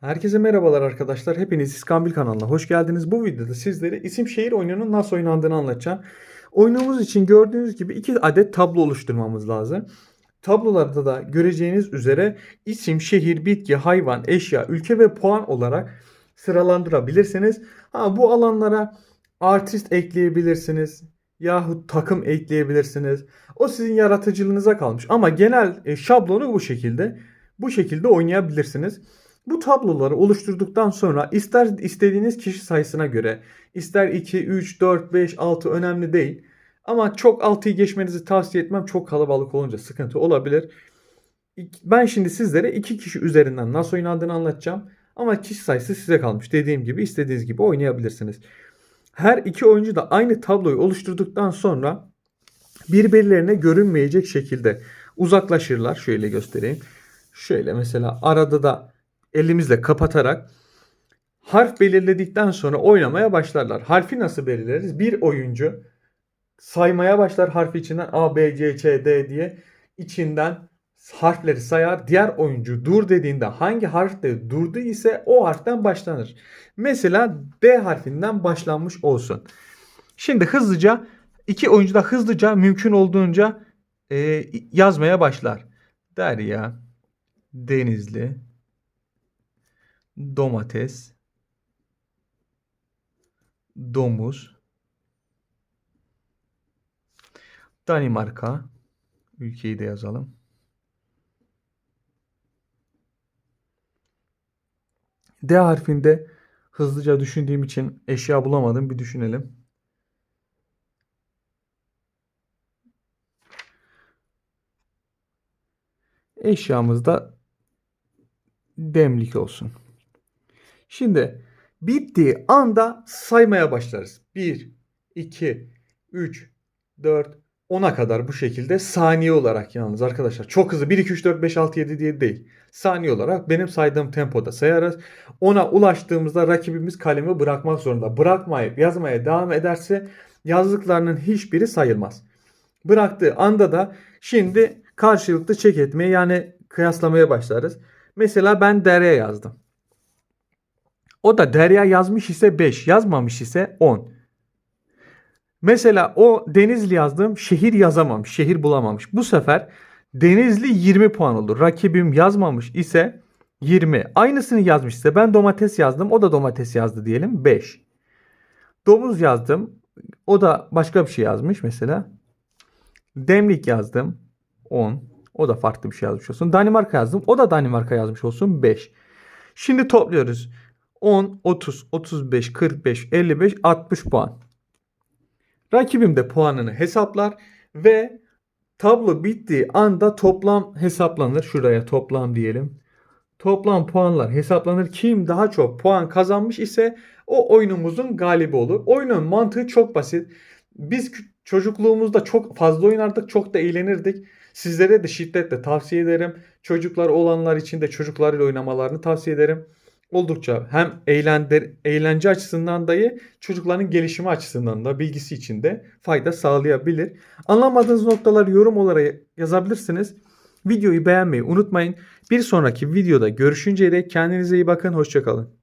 Herkese merhabalar arkadaşlar. Hepiniz İskambil kanalına hoş geldiniz. Bu videoda sizlere isim şehir oyununun nasıl oynandığını anlatacağım. Oyunumuz için gördüğünüz gibi iki adet tablo oluşturmamız lazım. Tablolarda da göreceğiniz üzere isim, şehir, bitki, hayvan, eşya, ülke ve puan olarak sıralandırabilirsiniz. Ha, bu alanlara artist ekleyebilirsiniz yahut takım ekleyebilirsiniz. O sizin yaratıcılığınıza kalmış. Ama genel e, şablonu bu şekilde. Bu şekilde oynayabilirsiniz. Bu tabloları oluşturduktan sonra ister istediğiniz kişi sayısına göre ister 2, 3, 4, 5, 6 önemli değil. Ama çok 6'yı geçmenizi tavsiye etmem. Çok kalabalık olunca sıkıntı olabilir. Ben şimdi sizlere 2 kişi üzerinden nasıl oynandığını anlatacağım. Ama kişi sayısı size kalmış. Dediğim gibi istediğiniz gibi oynayabilirsiniz. Her iki oyuncu da aynı tabloyu oluşturduktan sonra birbirlerine görünmeyecek şekilde uzaklaşırlar. Şöyle göstereyim. Şöyle mesela arada da elimizle kapatarak harf belirledikten sonra oynamaya başlarlar. Harfi nasıl belirleriz? Bir oyuncu saymaya başlar harfi içinden A, B, C, Ç, D diye içinden harfleri sayar. Diğer oyuncu dur dediğinde hangi harfte durdu ise o harften başlanır. Mesela D harfinden başlanmış olsun. Şimdi hızlıca iki oyuncu da hızlıca mümkün olduğunca e, yazmaya başlar. Derya, Denizli, domates, domuz, Danimarka, ülkeyi de yazalım. D harfinde hızlıca düşündüğüm için eşya bulamadım. Bir düşünelim. Eşyamız da demlik olsun. Şimdi bittiği anda saymaya başlarız. 1, 2, 3, 4, 10'a kadar bu şekilde saniye olarak yalnız arkadaşlar. Çok hızlı 1, 2, 3, 4, 5, 6, 7 diye değil. Saniye olarak benim saydığım tempoda sayarız. Ona ulaştığımızda rakibimiz kalemi bırakmak zorunda. Bırakmayıp yazmaya devam ederse yazdıklarının hiçbiri sayılmaz. Bıraktığı anda da şimdi karşılıklı çek etmeye yani kıyaslamaya başlarız. Mesela ben Derya yazdım. O da Derya yazmış ise 5, yazmamış ise 10. Mesela o Denizli yazdım, şehir yazamamış, şehir bulamamış. Bu sefer Denizli 20 puan olur. Rakibim yazmamış ise 20. Aynısını yazmış ise ben domates yazdım, o da domates yazdı diyelim 5. Domuz yazdım, o da başka bir şey yazmış mesela. Demlik yazdım 10. O da farklı bir şey yazmış olsun. Danimarka yazdım. O da Danimarka yazmış olsun 5. Şimdi topluyoruz. 10, 30, 35, 45, 55, 60 puan. Rakibim de puanını hesaplar ve tablo bittiği anda toplam hesaplanır. Şuraya toplam diyelim. Toplam puanlar hesaplanır. Kim daha çok puan kazanmış ise o oyunumuzun galibi olur. Oyunun mantığı çok basit. Biz çocukluğumuzda çok fazla oynardık, çok da eğlenirdik. Sizlere de şiddetle tavsiye ederim. Çocuklar olanlar için de çocuklarıyla oynamalarını tavsiye ederim. Oldukça hem eğlendir, eğlence açısından dahi çocukların gelişimi açısından da bilgisi için de fayda sağlayabilir. Anlamadığınız noktaları yorum olarak yazabilirsiniz. Videoyu beğenmeyi unutmayın. Bir sonraki videoda görüşünceye dek kendinize iyi bakın. Hoşçakalın.